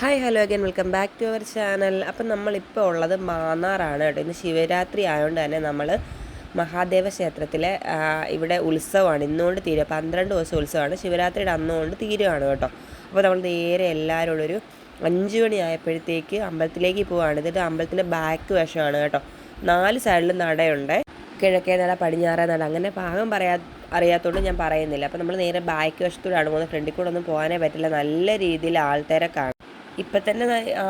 Hi hello again welcome back to our channel അപ്പം നമ്മളിപ്പോൾ ഉള്ളത് മാന്നാറാണ് കേട്ടോ. ഇന്ന് ശിവരാത്രി ആയതുകൊണ്ട് തന്നെ നമ്മൾ മഹാദേവ ക്ഷേത്രത്തിലെ ഇവിടെ ഉത്സവമാണ്. ഇന്നുകൊണ്ട് തീരുക. പന്ത്രണ്ട് ദിവസം ഉത്സവമാണ്. ശിവരാത്രിയുടെ അന്നുകൊണ്ട് തീരുകയാണ് കേട്ടോ. അപ്പോൾ നമ്മൾ നേരെ എല്ലാവരും ഉള്ളൊരു അഞ്ച് മണി ആയപ്പോഴത്തേക്ക് അമ്പലത്തിലേക്ക് പോവുകയാണ് ഇതിന്റെ അമ്പലത്തിന്റെ ബാക്ക് വശമാണ് കേട്ടോ. നാല് സൈഡിൽ നടയുണ്ട്. കിഴക്കേ നട പടിഞ്ഞാറേ നട. അങ്ങനെ ഭാഗം പറയാ അറിയാത്തതുകൊണ്ട് ഞാൻ പറയുന്നില്ല. അപ്പോൾ നമ്മൾ നേരെ ബാക്ക് വശത്തൂടെയാണ് പോകുന്നത്. ഫ്രണ്ടിൽ കൂടെ ഒന്നും പോകാനേ പറ്റില്ല. നല്ല രീതിയിൽ ആൾത്തിരക്കാണ്. ഇപ്പം തന്നെ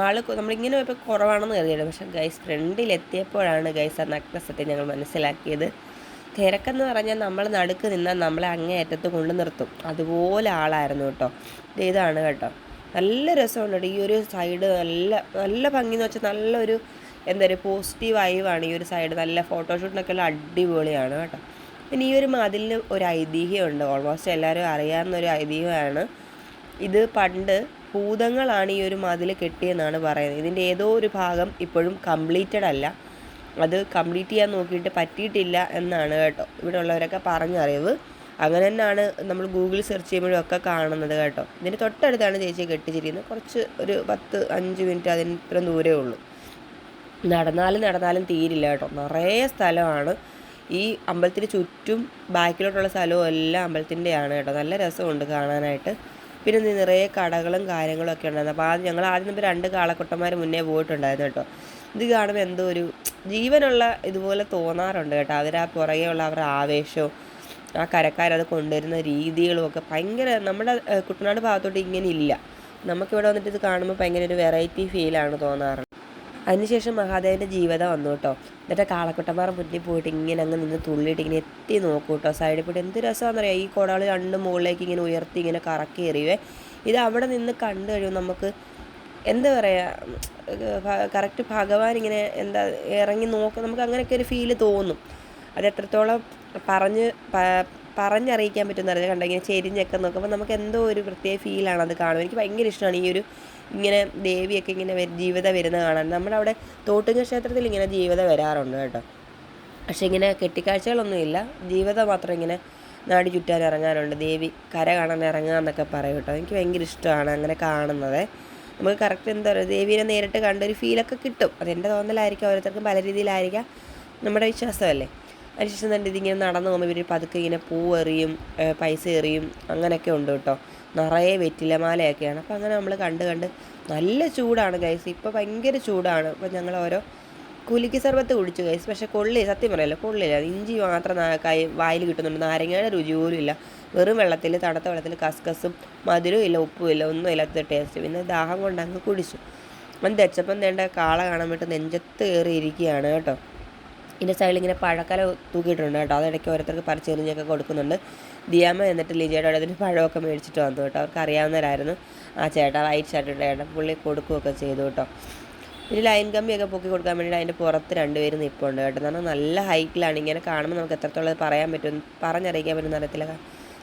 ആൾ നമ്മളിങ്ങനെ ഇപ്പോൾ കുറവാണെന്ന് കരുതിയത് പക്ഷെ ഗൈസ് ഫ്രണ്ടിൽ എത്തിയപ്പോഴാണ് ഗൈസ് ആ നഗ്നസത്യം ഞങ്ങൾ മനസ്സിലാക്കിയത്. തിരക്കെന്ന് പറഞ്ഞാൽ നമ്മൾ നടുക്ക് നിന്നാൽ നമ്മളെ അങ്ങേയറ്റത്ത് കൊണ്ട് നിർത്തും. അതുപോലെ ആളായിരുന്നു കേട്ടോ. ഇതാണ് കേട്ടോ. നല്ല രസമുണ്ട്. ഈ ഒരു സൈഡ് നല്ല നല്ല ഭംഗി എന്ന് വെച്ചാൽ നല്ലൊരു എന്താ പറയുക പോസിറ്റീവ് വൈവാണ് ഈ ഒരു സൈഡ് നല്ല ഫോട്ടോഷൂട്ടിനൊക്കെ ഉള്ള അടിപൊളിയാണ് കേട്ടോ. പിന്നെ ഈ ഒരു മതിലിന് ഒരു ഐതിഹ്യമുണ്ട്. ഓൾമോസ്റ്റ് എല്ലാവരും അറിയാവുന്ന ഒരു ഐതിഹ്യമാണ്. ഇത് പണ്ട് ഭൂതങ്ങളാണ് ഈ ഒരു മതിൽ കെട്ടിയെന്നാണ് പറയുന്നത്. ഇതിന്റെ ഏതോ ഒരു ഭാഗം ഇപ്പോഴും കംപ്ലീറ്റഡ് അല്ല. അത് കംപ്ലീറ്റ് ചെയ്യാൻ നോക്കിയിട്ട് പറ്റിയിട്ടില്ല എന്നാണ് കേട്ടോ ഇവിടെ ഉള്ളവരൊക്കെ പറഞ്ഞറിവ്. അങ്ങനെ തന്നെയാണ് നമ്മൾ ഗൂഗിൾ സെർച്ച് ചെയ്യുമ്പോഴും ഒക്കെ കാണുന്നത് കേട്ടോ. ഇതിന്റെ തൊട്ടടുത്താണ് ചേച്ചി കെട്ടിച്ചിരിക്കുന്നത്. കുറച്ച് ഒരു പത്ത് അഞ്ച് മിനിറ്റ് അതിന് ഇത്രയും ദൂരേ ഉള്ളൂ. നടന്നാലും നടന്നാലും തീരില്ല കേട്ടോ. നിറയെ സ്ഥലമാണ്. ഈ അമ്പലത്തിന് ചുറ്റും ബാക്കിലോട്ടുള്ള സ്ഥലവും എല്ലാം അമ്പലത്തിന്റെയാണ് കേട്ടോ. നല്ല രസമുണ്ട് കാണാനായിട്ട്. പിന്നെ നിറയെ കടകളും കാര്യങ്ങളും ഒക്കെ ഉണ്ടായിരുന്നു. അപ്പോൾ ആദ്യം ഞങ്ങൾ ആദ്യം നമ്മൾ രണ്ട് കാളക്കുട്ടന്മാർ മുന്നേ പോയിട്ടുണ്ടായിരുന്നു കേട്ടോ. ഇത് കാണുമ്പോൾ എന്തോ ഒരു ജീവനുള്ള ഇതുപോലെ തോന്നാറുണ്ട് കേട്ടോ. അവർ ആ പുറകെയുള്ള അവരുടെ ആവേശവും ആ കരക്കാരത് കൊണ്ടുവരുന്ന രീതികളും ഒക്കെ ഭയങ്കര നമ്മുടെ കുട്ടനാട് ഭാഗത്തോട്ട് ഇങ്ങനെ ഇല്ല. നമുക്കിവിടെ വന്നിട്ട് ഇത് കാണുമ്പോൾ ഭയങ്കര ഒരു വെറൈറ്റി ഫീലാണ് തോന്നാറ്. അതിനുശേഷം മഹാദേവന്റെ ജീവിതം വന്നു കേട്ടോ എന്നിട്ട് കാളക്കുട്ടന്മാർ മുന്നിൽ പോയിട്ട് ഇങ്ങനെ അങ്ങ് നിന്ന് തുള്ളിയിട്ട് ഇങ്ങനെ എത്തി നോക്കൂ കേട്ടോ സൈഡിൽ പോയിട്ട് എന്ത് രസമാണെന്നറിയാം? ഈ കോടാൾ രണ്ട് മുകളിലേക്ക് ഇങ്ങനെ ഉയർത്തി ഇങ്ങനെ കറക്കി എറിയുവേ. ഇത് അവിടെ നിന്ന് കണ്ടു കഴിയുമ്പോൾ നമുക്ക് എന്താ പറയുക കറക്റ്റ് ഭഗവാൻ ഇങ്ങനെ എന്താ ഇറങ്ങി നോക്കുക നമുക്ക് അങ്ങനെയൊക്കെ ഒരു ഫീൽ തോന്നും. അത് എത്രത്തോളം പറഞ്ഞ് പറഞ്ഞറിയിക്കാൻ പറ്റുന്ന അറിയാം കണ്ടോ ഇങ്ങനെ ചെരിഞ്ഞൊക്കെ നോക്കുമ്പോൾ നമുക്ക് എന്തോ ഒരു പ്രത്യേക ഫീലാണ് അത് കാണുമ്പോൾ എനിക്ക് ഭയങ്കര ഇഷ്ടമാണ് ഈ ഒരു ഇങ്ങനെ ദേവിയൊക്കെ ഇങ്ങനെ ജീവിതം വരുന്ന കാണാൻ. നമ്മുടെ അവിടെ തോട്ടുങ്ങ ക്ഷേത്രത്തിൽ ഇങ്ങനെ ജീവിത വരാറുണ്ട് കേട്ടോ. പക്ഷെ ഇങ്ങനെ കെട്ടിക്കാഴ്ചകളൊന്നുമില്ല ജീവിതം മാത്രം ഇങ്ങനെ നാടി ചുറ്റാൻ ഇറങ്ങാനുണ്ട് ദേവി കര കാണാൻ ഇറങ്ങുക എന്നൊക്കെ പറയും കേട്ടോ. എനിക്ക് ഭയങ്കര ഇഷ്ടമാണ് അങ്ങനെ കാണുന്നത്. നമുക്ക് കറക്റ്റ് എന്താ പറയുക ദേവീനെ നേരിട്ട് കണ്ടൊരു ഫീലൊക്കെ കിട്ടും. അതെന്റെ തോന്നലായിരിക്കും ഓരോരുത്തർക്കും പല രീതിയിലായിരിക്കാം നമ്മുടെ വിശ്വാസമല്ലേ? അതിനുശേഷം തന്നെ ഇതിങ്ങനെ നടന്നു പോകുമ്പോൾ ഇവർ പതുക്കെ ഇങ്ങനെ പൂ എറിയും പൈസ എറിയും അങ്ങനെയൊക്കെ ഉണ്ട് കേട്ടോ. നിറയെ വെറ്റിലമാലയൊക്കെയാണ് അപ്പോൾ അങ്ങനെ നമ്മൾ കണ്ട് കണ്ട് നല്ല ചൂടാണ് ഗൈസ് ഇപ്പോൾ ഭയങ്കര ചൂടാണ്. അപ്പോൾ ഞങ്ങൾ ഓരോ കുലുക്കി സർബത്ത് കുടിച്ചു ഗൈസ് പക്ഷേ കൊള്ളി സത്യം പറയല്ലോ കൊള്ളില്ല. ഇഞ്ചി മാത്രം കൈ വായിൽ കിട്ടുന്നുണ്ട്. നാരങ്ങയുടെ രുചി പോലും ഇല്ല. വെറും വെള്ളത്തിൽ തണുത്ത വെള്ളത്തിൽ കസ്കസും മധുരവും ഇല്ല ഉപ്പും ഇല്ല ഒന്നും ഇല്ലാത്ത ടേസ്റ്റ് പിന്നെ ദാഹം കൊണ്ട് അങ്ങ് കുടിച്ചു. അപ്പം തെച്ചപ്പം തേണ്ട കാള കാണാൻ വേണ്ടി നെഞ്ചത്ത് കയറി ഇരിക്കുകയാണ് കേട്ടോ. ഇതിന്റെ സൈഡിൽ ഇങ്ങനെ പഴക്കല തൂക്കിയിട്ടുണ്ട് കേട്ടോ. അതിടയ്ക്ക് ഓരോരുത്തർക്ക് പറിച്ചെറിഞ്ഞൊക്കെ കൊടുക്കുന്നുണ്ട്. ദിയാമ്മ എന്നിട്ട് ലിജയുടെ അവിടെ പഴമൊക്കെ മേടിച്ചിട്ട് വന്നു കേട്ടോ. അവർക്ക് അറിയാവുന്നവരായിരുന്നു. ആ ചേട്ടാ വൈറ്റ് ഷർട്ട് ചേട്ടാ പുള്ളി കൊടുക്കുകയൊക്കെ ചെയ്തു കേട്ടോ. പിന്നെ ലൈൻ കമ്പിയൊക്കെ പൊക്കി കൊടുക്കാൻ വേണ്ടിയിട്ട് അതിന്റെ പുറത്ത് രണ്ടുപേരും നിൽപ്പുണ്ട് കേട്ടോ. കാരണം നല്ല ഹൈക്കിലാണ് ഇങ്ങനെ കാണുമ്പോൾ നമുക്ക് എത്രത്തോളം പറയാൻ പറ്റും പറഞ്ഞറിയിക്കാൻ പറ്റുന്ന അറിയത്തില്ല.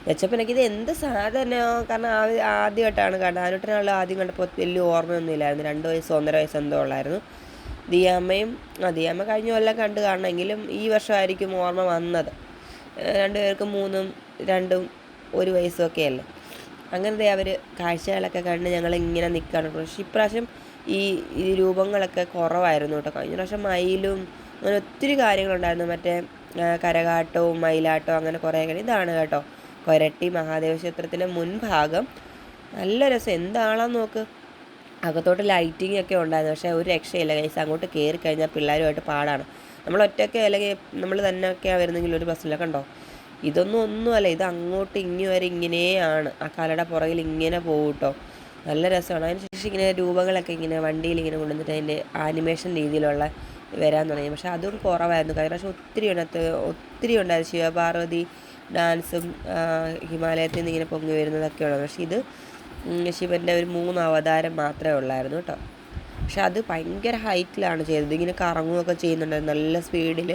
വെച്ചപ്പോൾ ഇത് എന്ത് സാധനമോ? കാരണം ആ- ആദ്യമായിട്ടാണ് കണ്ടത്. ആനോട്ടനുള്ള ആദ്യം കണ്ടപ്പോൾ വലിയ ഓർമ്മയൊന്നും ഇല്ലായിരുന്നു. രണ്ട് വയസ്സ് ഒന്നര വയസ്സ് എന്തോ ഉള്ളായിരുന്നു. ദിയാമ്മയും ആ ദിയാമ്മ കഴിഞ്ഞ കൊല്ലം കണ്ടു കാണണമെങ്കിലും ഈ വർഷമായിരിക്കും ഓർമ്മ വന്നത്. രണ്ടുപേർക്കും മൂന്നും രണ്ടും ഒരു വയസ്സും ഒക്കെ അല്ലേ അങ്ങനത്തെ അവർ കാഴ്ചകളൊക്കെ കണ്ട് ഞങ്ങൾ ഇങ്ങനെ നിൽക്കുകയാണ് പക്ഷേ ഇപ്രാവശ്യം ഈ ഈ രൂപങ്ങളൊക്കെ കുറവായിരുന്നു കേട്ടോ. കഴിഞ്ഞ പ്രാവശ്യം മയിലും അങ്ങനെ ഒത്തിരി കാര്യങ്ങളുണ്ടായിരുന്നു. മറ്റേ കരകാട്ടവും മയിലാട്ടവും അങ്ങനെ കുറേ ഇതാണ് കേട്ടോ. കൊരട്ടി മഹാദേവ ക്ഷേത്രത്തിന്റെ മുൻഭാഗം. നല്ല രസം. എന്താണെന്ന് നോക്ക്. അകത്തോട്ട് ലൈറ്റിംഗ് ഒക്കെ ഉണ്ടായിരുന്നു. പക്ഷേ ഒരു രക്ഷയില്ല. കൈസ് അങ്ങോട്ട് കയറി കഴിഞ്ഞാൽ പിള്ളേരുമായിട്ട് പാടാണ്. നമ്മൾ ഒറ്റയ്ക്ക് അല്ലെങ്കിൽ നമ്മൾ തന്നെ ഒക്കെ വരുന്നെങ്കിൽ ഒരു ബസ്സിലൊക്കെ കണ്ടോ? ഇതൊന്നും ഒന്നുമല്ല ഇത് അങ്ങോട്ട് ഇങ്ങി വരെ ഇങ്ങനെയാണ് ആ കലയുടെ പുറകിൽ ഇങ്ങനെ പോകും കേട്ടോ നല്ല രസമാണ്. അതിനുശേഷം ഇങ്ങനെ രൂപങ്ങളൊക്കെ ഇങ്ങനെ വണ്ടിയിൽ ഇങ്ങനെ കൊണ്ടുവന്നിട്ട് അതിന്റെ ആനിമേഷൻ രീതിയിലുള്ള വരാൻ തുടങ്ങി. പക്ഷേ അതും കുറവായിരുന്നു. കഴിഞ്ഞ പ്രാവശ്യം ഒത്തിരി ഉണ്ടത്ത് ഒത്തിരി ഉണ്ടായിരുന്നു ശിവപാർവതി ഡാൻസും ഹിമാലയത്തിൽ നിന്ന് ഇങ്ങനെ പൊങ്ങി വരുന്നതൊക്കെ ഉള്ളത് പക്ഷേ ഇത് ശിവന്റെ ഒരു മൂന്ന് അവതാരം മാത്രമേ ഉള്ളായിരുന്നു കേട്ടോ. പക്ഷെ അത് ഭയങ്കര ഹൈറ്റിലാണ് ചെയ്തത്. ഇങ്ങനെ കറങ്ങുകയൊക്കെ ചെയ്യുന്നുണ്ട്. നല്ല സ്പീഡിൽ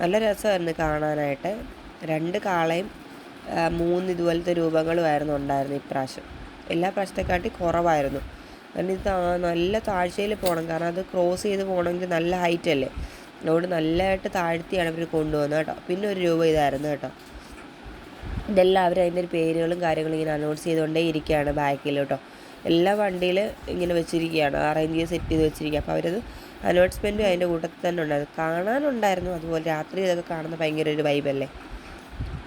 നല്ല രസമായിരുന്നു കാണാനായിട്ട്. രണ്ട് കാളയും മൂന്ന് ഇതുപോലത്തെ രൂപങ്ങളുമായിരുന്നു ഉണ്ടായിരുന്നു ഇപ്രാവശ്യം. എല്ലാ പ്രാവശ്യത്തെക്കാട്ടി കുറവായിരുന്നു. കാരണം ഇത് നല്ല താഴ്ചയിൽ പോകണം. കാരണം അത് ക്രോസ് ചെയ്ത് പോകണമെങ്കിൽ നല്ല ഹൈറ്റ് അല്ലേ അതുകൊണ്ട് നല്ലതായിട്ട് താഴ്ത്തിയാണ് ഇവർ കൊണ്ടുവന്നത് കേട്ടോ. പിന്നെ ഒരു രൂപ ഇതായിരുന്നു കേട്ടോ. ഇതെല്ലാം അവർ അതിന്റെ ഒരു പേരുകളും കാര്യങ്ങളും ഇങ്ങനെ അനൗൺസ് ചെയ്തുകൊണ്ടേ ഇരിക്കുകയാണ് ബാക്കിൽ കേട്ടോ എല്ലാ വണ്ടിയിൽ ഇങ്ങനെ വെച്ചിരിക്കുകയാണ്. അറേഞ്ച് ചെയ്ത് സെറ്റ് ചെയ്ത് വെച്ചിരിക്കുക അപ്പോൾ അവരത് അനൗൺസ്മെന്റും അതിന്റെ കൂട്ടത്തിൽ തന്നെ ഉണ്ടായിരുന്നു. കാണാനുണ്ടായിരുന്നു. അതുപോലെ രാത്രി ഇതൊക്കെ കാണുന്ന ഭയങ്കര ഒരു വൈബല്ലേ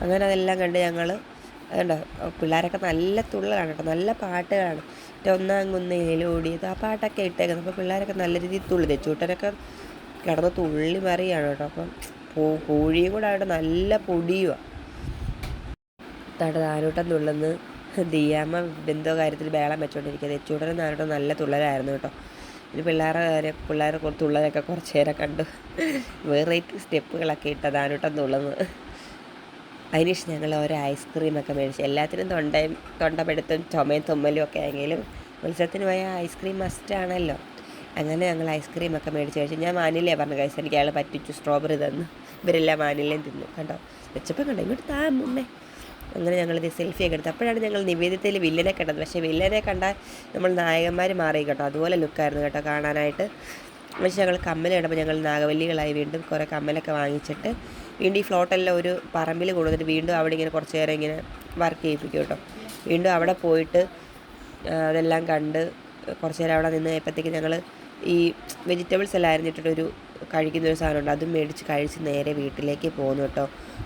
അങ്ങനെ അതെല്ലാം കണ്ട് ഞങ്ങൾ അതുകൊണ്ട് പിള്ളേരൊക്കെ നല്ല തുള്ളലാണ് കേട്ടോ. നല്ല പാട്ടുകളാണ്. മറ്റേ ഒന്നാം കുന്നയിലോടിയത് ആ പാട്ടൊക്കെ ഇട്ടേക്കുന്നത്. അപ്പോൾ പിള്ളേരൊക്കെ നല്ല രീതിയിൽ തുള്ളി. ചൂട്ടനൊക്കെ കിടന്ന് തുള്ളി മറിയാണ് കേട്ടോ. അപ്പം കോഴിയും കൂടെ ആയിട്ട് നല്ല പൊടിയുമാണ് തട നാനൂട്ടം തുള്ളുന്നത് ദിയാമ്മ എന്തോ കാര്യത്തിൽ ബേളം വെച്ചുകൊണ്ടിരിക്കുന്നത് എച്ചൂടനും നാനൂട്ടം നല്ല തുള്ളലായിരുന്നു കേട്ടോ. ഇനി പിള്ളേരെ കൊ- തുള്ളലൊക്കെ കുറച്ച് നേരം കണ്ടു. വെറൈറ്റി സ്റ്റെപ്പുകളൊക്കെ ഇട്ട നാനൂട്ടം തുള്ളുന്നത് അതിനുശേഷം ഞങ്ങൾ ഓരോ ഐസ്ക്രീമൊക്കെ മേടിച്ചു എല്ലാത്തിനും തൊണ്ടയും തൊണ്ടപ്പെടുത്തും ചുമയും തുമ്മലും ഒക്കെ ആയെങ്കിലും ഉത്സവത്തിന് പോയ ഐസ്ക്രീം മസ്റ്റാണല്ലോ അങ്ങനെ ഞങ്ങൾ ഐസ്ക്രീമൊക്കെ മേടിച്ച് കഴിച്ചു ഞാൻ വാനിലേ പറഞ്ഞു കഴിച്ചു എനിക്ക് അയാൾ പറ്റിച്ചു സ്ട്രോബെറി തന്നു. ഇവരെല്ലാം വാനിലയും തിന്നു. കണ്ടോ? വെച്ചപ്പോൾ കണ്ടോ? ഇങ്ങോട്ട് താ മുന്നേ അങ്ങനെ ഞങ്ങളിത് സെൽഫിയൊക്കെ എടുത്തു. അപ്പോഴാണ് ഞങ്ങൾ നിവേദ്യത്തിൽ വില്ലനെ കണ്ടത്. പക്ഷേ വില്ലനെ കണ്ടാൽ നമ്മൾ നായകന്മാർ മാറി കേട്ടോ. അതുപോലെ ലുക്കായിരുന്നു കേട്ടോ കാണാനായിട്ട്. പക്ഷേ ഞങ്ങൾ കമ്മൽ ഇടുമ്പോൾ ഞങ്ങൾ നാഗവല്ലികളായി വീണ്ടും കുറേ കമ്മലൊക്കെ വാങ്ങിച്ചിട്ട് വീണ്ടും ഈ ഫ്ലോട്ടെല്ലാം ഒരു പറമ്പിൽ കൊണ്ടുവന്നിട്ട് വീണ്ടും അവിടെ ഇങ്ങനെ കുറച്ച് നേരം ഇങ്ങനെ വർക്ക് ചെയ്യിപ്പിക്കും കേട്ടോ. വീണ്ടും അവിടെ പോയിട്ട് അതെല്ലാം കണ്ട് കുറച്ച് നേരം അവിടെ നിന്ന് കഴിയപ്പോഴത്തേക്ക് ഞങ്ങൾ ഈ വെജിറ്റബിൾസ് എല്ലാം അരിഞ്ഞിട്ടൊരു കഴിക്കുന്ന ഒരു സാധനമുണ്ട്. അതും മേടിച്ച് കഴിച്ച് നേരെ വീട്ടിലേക്ക് പോകുന്നു കേട്ടോ.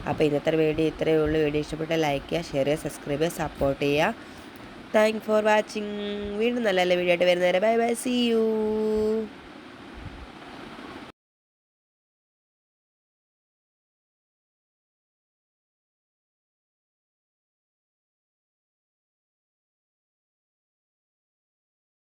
അപ്പോൾ ഇന്നത്തെ വീഡിയോ ഇത്രയേ ഉള്ളൂ. വീഡിയോ ഇഷ്ടപ്പെട്ട ലൈക്ക് ചെയ്യുക ഷെയർ ചെയ്യുക സബ്സ്ക്രൈബ് ചെയ്യുക സപ്പോർട്ട് ചെയ്യുക. താങ്ക് ഫോർ വാച്ചിങ് വീണ്ടും നല്ല നല്ല വീഡിയോ ആയിട്ട് വരുന്നേരം ബൈ ബൈ സി യു